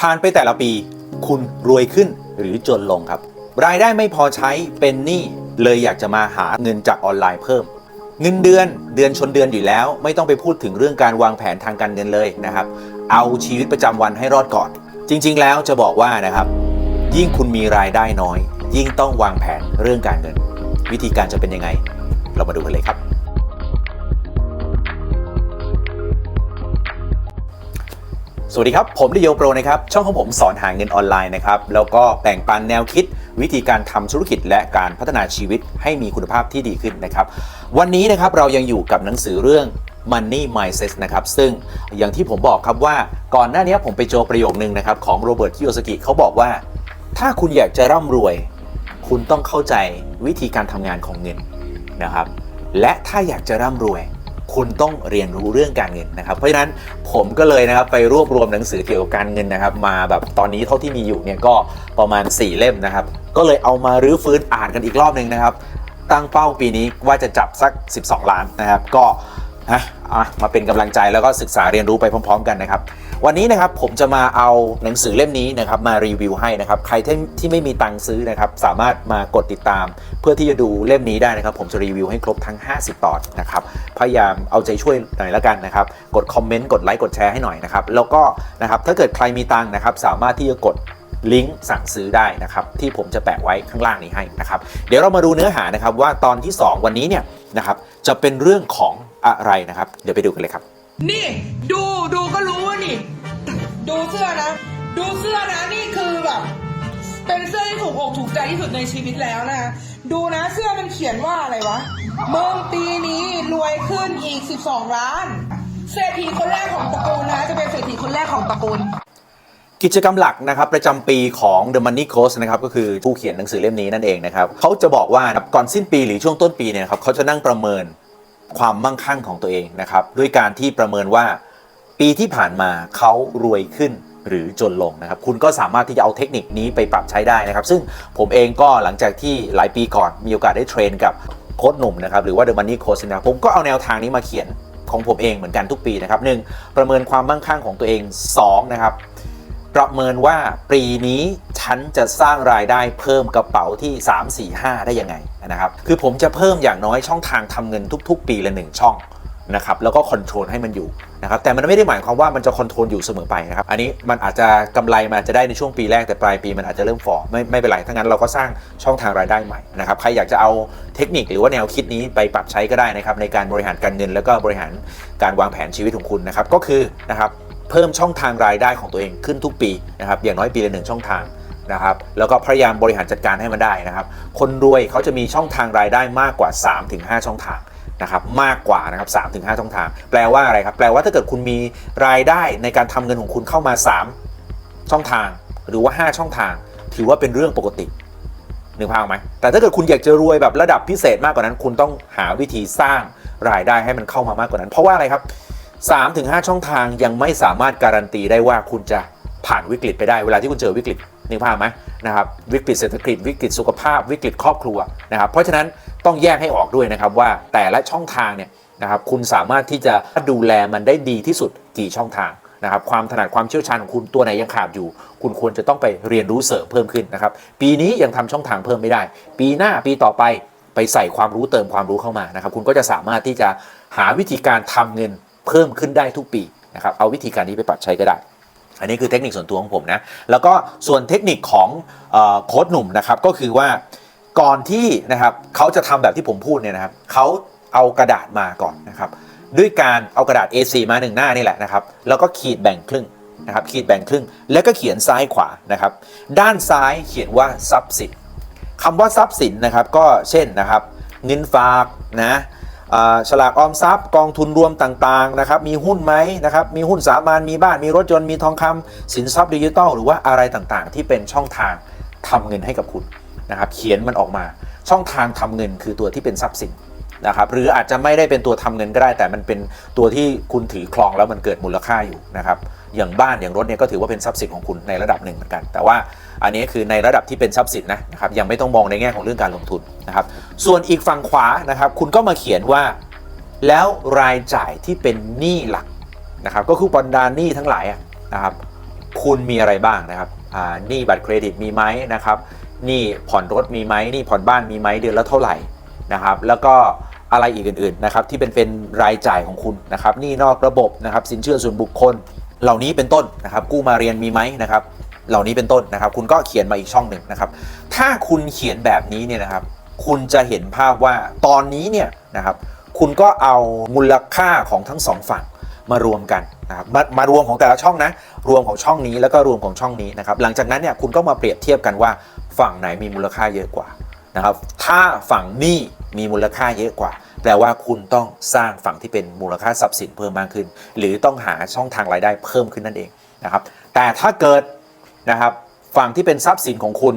ผ่านไปแต่ละปี คุณรวยขึ้นหรือจนลงครับ รายได้ไม่พอใช้เป็นหนี้เลยอยากจะมาหาเงินจากออนไลน์เพิ่ม เงินเดือนเดือนชนเดือนอยู่แล้ว ไม่ต้องไปพูดถึงเรื่องการวางแผนทางการเงินเลยนะครับ เอาชีวิตประจำวันให้รอดก่อน จริง ๆ แล้วจะบอกว่านะครับ ยิ่งคุณมีรายได้น้อย ยิ่งต้องวางแผนเรื่องการเงิน วิธีการจะเป็นยังไง เรามาดูกันเลยครับ สวัสดีครับ ผมดิโยโปรนะครับ ช่องของผมสอนหาเงินออนไลน์นะครับ แล้วก็แบ่งปันแนวคิด วิธีการทำธุรกิจและการพัฒนาชีวิตให้มีคุณภาพที่ดีขึ้นนะครับ วันนี้นะครับเรายังอยู่กับหนังสือเรื่อง Money Mindset นะครับ ซึ่งอย่างที่ผมบอกครับว่าก่อนหน้านี้ผมไปเจอประโยคนึงนะครับของโรเบิร์ตคิโยสกิเขาบอกว่า ถ้าคุณอยากจะร่ำรวย คุณต้องเข้าใจวิธีการทำงานของเงินนะครับ และถ้าอยากจะร่ำรวย คุณต้องเรียนรู้เรื่องการเงินนะครับ เพราะฉะนั้นผมก็เลยนะครับไปรวบรวมหนังสือเกี่ยวกับการเงินนะครับ มาแบบตอนนี้เท่าที่มีอยู่เนี่ยก็ประมาณ 4 เล่มนะครับ ก็เลยเอามารื้อฟื้นอ่านกันอีกรอบหนึ่งนะครับ ตั้งเป้าปีนี้ว่าจะจับสัก 12 ล้านนะครับ ก็นะอะมาเป็นกำลังใจแล้วก็ศึกษาเรียนรู้ไปพร้อม ๆ กันนะครับ วันนี้นะครับผมจะมาเอาหนังสือเล่มนี้นะครับมารีวิวให้นะครับใครที่ที่ไม่มีตังค์ซื้อนะครับสามารถมากดติดตาม เพื่อที่จะดูเล่มนี้ได้นะครับ ผมจะรีวิวให้ครบทั้ง 50 ตอนนะครับพยายามเอาใจช่วยหน่อยละกันนะครับกดคอมเมนต์กดไลค์กดแชร์ให้หน่อยนะครับแล้วก็นะครับถ้าเกิดใครมีตังค์นะครับสามารถที่จะกดลิงก์สั่งซื้อได้นะครับที่ผมจะแปะไว้ข้างล่างนี้ให้นะครับเดี๋ยวเรามาดูเนื้อหานะครับว่าตอนที่ 2 วันนี้เนี่ยนะครับจะเป็นเรื่องของอะไรนะครับ เดี๋ยวไปดูกันเลยครับ นี่ดูดูก็รู้ ว่านี่ดูเสื้อนะ ดูเสื้อนะนี่คือแบบ เป็นเสื้อที่ถูกอกถูกใจที่สุดในชีวิตแล้วนะ ดูนะเสื้อมันเขียนว่าอะไรวะเมึงปีนี้รวยขึ้นอีก 12 ล้าน เศรษฐีคนแรกของตระกูลนะ จะเป็นเศรษฐีคนแรกของตระกูลกิจกรรมหลักนะครับประจำปีของ The Money Coach นะครับก็คือผู้เขียนหนังสือเล่มนี้นั่นเองนะครับเขาจะบอกว่าก่อนสิ้นปีหรือช่วงต้นปีเนี่ยครับเขาจะนั่งประเมินความมั่งคั่งของตัวเองนะครับด้วยการที่ประเมินว่า ปีที่ผ่านมาเขารวยขึ้นหรือจนลงนะครับ คุณก็สามารถที่จะเอาเทคนิคนี้ไปปรับใช้ได้นะครับ ซึ่งผมเองก็หลังจากที่หลายปีก่อนมีโอกาสได้เทรนกับโค้ชหนุ่มนะครับ หรือว่า The Money Coach นะผมก็เอาแนวทางนี้มาเขียนของผมเองเหมือนกันทุกปีนะครับหนึ่งประเมินความมั่งคั่งของตัวเองสองนะครับประเมินว่าปีนี้ฉันจะสร้างรายได้เพิ่มกระเป๋าที่ 3 4 5 ได้ยังไงนะครับ คือผมจะเพิ่มอย่างน้อยช่องทางทำเงินทุก ๆ ปีละ1ช่อง นะครับแล้วก็คอนโทรลให้มันอยู่นะครับแต่มันไม่ได้หมายความว่ามันจะคอนโทรลอยู่เสมอไปนะครับอันนี้มันอาจจะกำไรมันอาจจะได้ในช่วงปีแรกแต่ปลายปีมันอาจจะเริ่มฟอไม่ไม่เป็นไรถ้างั้นเราก็สร้างช่องทางรายได้ใหม่นะครับใครอยากจะเอาเทคนิคหรือว่าแนวคิดนี้ไปปรับใช้ก็ได้นะครับในการบริหารการเงิน แล้วก็บริหารการวางแผนชีวิตของคุณนะครับก็คือนะครับเพิ่มช่องทางรายได้ของตัวเองขึ้นทุกปีนะครับอย่างน้อยปีละหนึ่งช่องทางนะครับแล้วก็พยายามบริหารจัดการให้มันได้นะครับ คนรวยเขาจะมีช่องทางรายได้มากกว่า 3-5 ช่องทาง นะครับมากกว่านะครับ3-5ช่องทาง แปลว่าอะไรครับ แปลว่าถ้าเกิดคุณมีรายได้ในการทำเงินของคุณเข้ามา 3 ช่องทาง หรือว่า 5 ช่องทาง ถือว่าเป็นเรื่องปกตินึกภาพออกไหมแต่ถ้าเกิดคุณอยากจะรวยแบบระดับพิเศษมากกว่านั้น คุณต้องหาวิธีสร้างรายได้ให้มันเข้ามามากกว่านั้น เพราะว่าอะไรครับ3-5ถึงช่องทางยังไม่สามารถการันตีได้ว่าคุณจะผ่านวิกฤตไปได้เวลาที่คุณเจอวิกฤต นึกภาพไหมนะครับวิกฤตเศรษฐกิจวิกฤตสุขภาพวิกฤตครอบครัวนะครับเพราะฉะนั้นต้องแยกให้ออกด้วยนะครับว่าแต่ละช่องทางเนี่ยนะครับคุณสามารถที่จะดูแลมันได้ดีที่สุดกี่ช่องทางนะครับความถนัดความเชี่ยวชาญของคุณตัวไหนยังขาดอยู่ คุณควรจะต้องไปเรียนรู้เสริมเพิ่มขึ้นนะครับปีนี้ยังทำช่องทางเพิ่มไม่ได้ ปีหน้าปีต่อไปไปใส่ความรู้เติมความรู้เข้ามานะครับคุณก็จะสามารถที่จะหาวิธีการทำเงินเพิ่มขึ้นได้ทุกปีนะครับเอาวิธีการนี้ไปปรับใช้ก็ได้ อันนี้คือเทคนิคส่วนตัวของผมนะ แล้วก็ส่วนเทคนิคของโค้ดหนุ่มนะครับก็คือว่าก่อนที่นะครับเขาจะทำแบบที่ผมพูดเนี่ยนะครับเขาเอากระดาษมาก่อนนะครับ ด้วยการเอากระดาษ A4 มาหนึ่งหน้านี่แหละนะครับ แล้วก็ขีดแบ่งครึ่งนะครับขีดแบ่งครึ่ง แล้วก็เขียนซ้ายขวานะครับ ด้านซ้ายเขียนว่าทรัพย์สินคำว่าทรัพย์สินนะครับก็เช่นนะครับ เงินฝากนะ ฉลากออมทรัพย์ กองทุนรวมต่างๆนะครับมีหุ้นไหมนะครับมีหุ้นสามัญมีบ้านมีรถยนต์มีทองคำสินทรัพย์ดิจิทัลหรือว่าอะไรต่างๆ ที่เป็นช่องทางทำเงินให้กับคุณนะครับเขียนมันออกมาช่องทางทำเงินคือตัวที่เป็นทรัพย์สิน นะครับหรืออาจจะไม่ได้เป็นตัวทำเงินก็ได้ แต่มันเป็นตัวที่คุณถือครองแล้วมันเกิดมูลค่าอยู่นะครับอย่างบ้านอย่างรถเนี่ยก็ถือว่าเป็นทรัพย์สินของคุณในระดับหนึ่งเหมือนกัน แต่ว่าอันนี้คือในระดับที่เป็นทรัพย์สินนะนะครับยังไม่ต้องมองในแง่ของเรื่องการลงทุนนะครับส่วนอีกฝั่งขวานะครับคุณก็มาเขียนว่า แล้วรายจ่ายที่เป็นหนี้หลักนะครับก็คือบรรดาหนี้ทั้งหลายนะครับคุณมีอะไรบ้างนะครับหนี้บัตรเครดิตมีไหมนะครับหนี้ผ่อนรถมีไหมหนี้ผ่อนบ้านมีไหมเดือนละเท่าไหร่นะครับแล้วก็ อะไรอีกอื่นๆนะครับที่เป็นเป็นรายจ่ายของคุณนะครับหนี้นอกระบบนะครับสินเชื่อส่วนบุคคล เหล่านี้เป็นต้นนะครับ กู้มาเรียนมีไหมนะครับ เหล่านี้เป็นต้นนะครับ คุณก็เขียนมาอีกช่องหนึ่งนะครับ ถ้าคุณเขียนแบบนี้เนี่ยนะครับ คุณจะเห็นภาพว่าตอนนี้เนี่ยนะครับคุณก็เอามูลค่าของทั้งสองฝั่งมารวมกันนะครับมามารวมของแต่ละช่องนะ รวมของช่องนี้แล้วก็รวมของช่องนี้นะครับ หลังจากนั้นเนี่ยคุณก็มาเปรียบเทียบกันว่าฝั่งไหนมีมูลค่าเยอะกว่านะครับ ถ้าฝั่งนี้มีมูลค่าเยอะกว่า แปลว่าคุณต้องสร้างฝั่งที่เป็นมูลค่าทรัพย์สินเพิ่มมากขึ้น หรือต้องหาช่องทางรายได้เพิ่มขึ้นนั่นเองนะครับ แต่ถ้าเกิดนะครับฝั่งที่เป็นทรัพย์สินของคุณ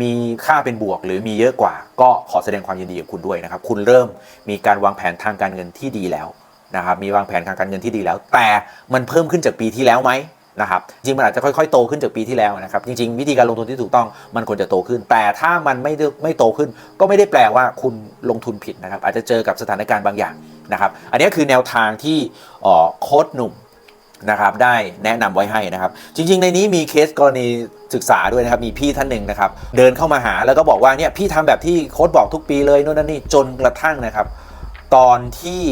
มีค่าเป็นบวกหรือมีเยอะกว่า ก็ขอแสดงความยินดีกับคุณด้วยนะครับ คุณเริ่มมีการวางแผนทางการเงินที่ดีแล้วนะครับ มีวางแผนทางการเงินที่ดีแล้ว แต่มันเพิ่มขึ้นจากปีที่แล้วไหม นะครับจริงมันอาจจะค่อยๆโตขึ้นจากปีที่แล้วนะครับจริงๆ วิธีการลงทุนที่ถูกต้องมันควรจะโตขึ้น แต่ถ้ามันไม่ไม่โตขึ้น ก็ไม่ได้แปลว่าคุณลงทุนผิดนะครับอาจจะเจอกับสถานการณ์บางอย่างนะครับอันนี้คือแนวทางที่โค้ดหนุ่มนะครับได้แนะนำไว้ให้นะครับ จริง ๆ ในนี้มีเคสกรณีศึกษาด้วยนะครับ มีพี่ท่านหนึ่งนะครับ เดินเข้ามาหาแล้วก็บอกว่าเนี่ยพี่ทำแบบที่โค้ดบอกทุกปีเลยโน่นนั่นนี่จนกระทั่งนะครับ ตอนที่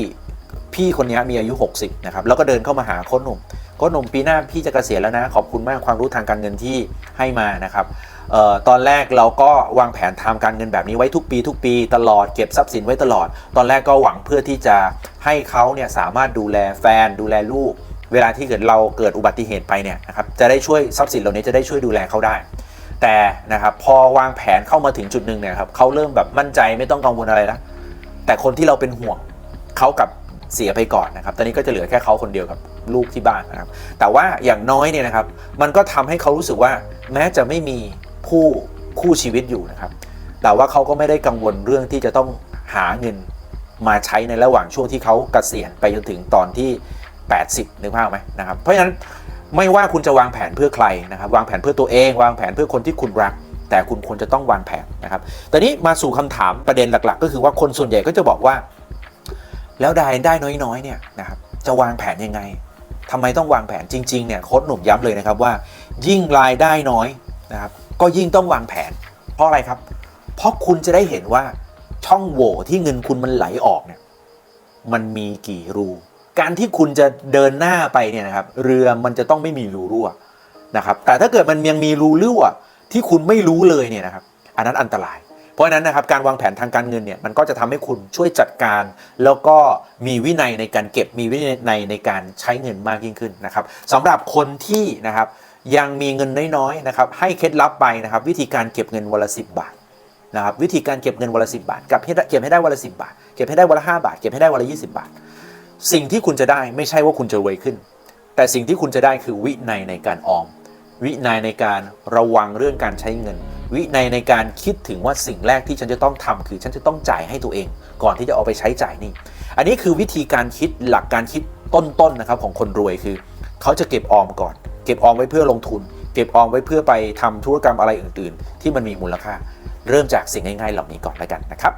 พี่คนนี้มีอายุ 60นะครับแล้วก็เดินเข้ามาหาโค้ดหนุ่ม โค้ดหนุ่มปีหน้าพี่จะเกษียณแล้วนะ ขอบคุณมากความรู้ทางการเงินที่ให้มานะครับออตอนแรกเราก็วางแผนทำการเงินแบบนี้ไว้ทุกปี ทุกปีตลอดเก็บทรัพย์สินไว้ตลอด ตอนแรกก็หวังเพื่อที่จะให้เขาเนี่ยสามารถดูแลแฟนดูแลลูก เวลาที่เกิดเราเกิดอุบัติเหตุไปเนี่ยนะครับจะได้ช่วยทรัพย์สินเหล่านี้จะได้ช่วยดูแลเขาได้แต่นะครับพอวางแผนเข้ามาถึงจุดหนึ่งเนี่ยครับเขาเริ่มแบบมั่นใจไม่ต้องกังวลอะไรแล้วแต่คนที่เราเป็นห่วงเขากับเสียไปก่อนนะครับ ตอนนี้ก็จะเหลือแค่เขาคนเดียวกับ ลูกที่บ้านนะครับ แต่ว่าอย่างน้อยเนี่ยนะครับ มันก็ทำให้เขารู้สึกว่า แม้จะไม่มีคู่คู่ชีวิตอยู่นะครับ แต่ว่าเขาก็ไม่ได้กังวลเรื่องที่จะต้องหาเงินมาใช้ในระหว่างช่วงที่เขาเกษียณไปจนถึงตอนที่ 80นึกภาพไหมนะครับ เพราะฉะนั้นไม่ว่าคุณจะวางแผนเพื่อใครนะครับ วางแผนเพื่อตัวเอง วางแผนเพื่อคนที่คุณรัก แต่คุณควรจะต้องวางแผนนะครับตอนนี้มาสู่คำถามประเด็นหลัก ๆ ก็คือว่าคนส่วนใหญ่ก็จะบอกว่า แล้วรายได้น้อยๆเนี่ยนะครับจะวางแผนยังไง ทำไมต้องวางแผนจริงๆเนี่ยโค้ชหนุ่มย้ำเลยนะครับว่า ยิ่งรายได้น้อยนะครับก็ยิ่งต้องวางแผน เพราะอะไรครับ เพราะคุณจะได้เห็นว่าช่องโหว่ที่เงินคุณมันไหลออกเนี่ยมันมีกี่รู การที่คุณจะเดินหน้าไปเนี่ยนะครับเรือมันจะต้องไม่มีรูรั่วนะครับแต่ถ้าเกิดมันยังมีรูรั่วที่คุณไม่รู้เลยเนี่ยนะครับ อันนั้นอันตราย เพราะฉะนั้นนะครับการวางแผนทางการเงินเนี่ยมันก็จะทำให้คุณช่วยจัดการ แล้วก็มีวินัยในการเก็บมีวินัยในการใช้เงินมากยิ่งขึ้นนะครับสำหรับคนที่นะครับยังมีเงินน้อยๆนะครับให้เคล็ดลับไปนะครับวิธีการเก็บเงินวันละ10บาทนะครับวิธีการเก็บเงินวันละ10บาทกับเก็บให้ได้วันละ10บาท เก็บให้ได้วันละ5บาท เก็บให้ได้วันละ20บาท สิ่งที่คุณจะได้ไม่ใช่ว่าคุณจะรวยขึ้น แต่สิ่งที่คุณจะได้คือวินัยในการออม วินัยในการระวังเรื่องการใช้เงิน วินัยในการคิดถึงว่าสิ่งแรกที่ฉันจะต้องทำคือฉันจะต้องจ่ายให้ตัวเอง ก่อนที่จะเอาไปใช้จ่ายนี่ อันนี้คือวิธีการคิดหลักการคิดต้นๆนะครับของคนรวยคือ เขาจะเก็บออมก่อน เก็บออมไว้เพื่อลงทุน เก็บออมไว้เพื่อไปทำธุรกรรมอะไรอื่น ๆ ที่มันมีมูลค่า เริ่มจากสิ่งง่ายๆเหล่านี้ก่อนแล้วกันนะครับ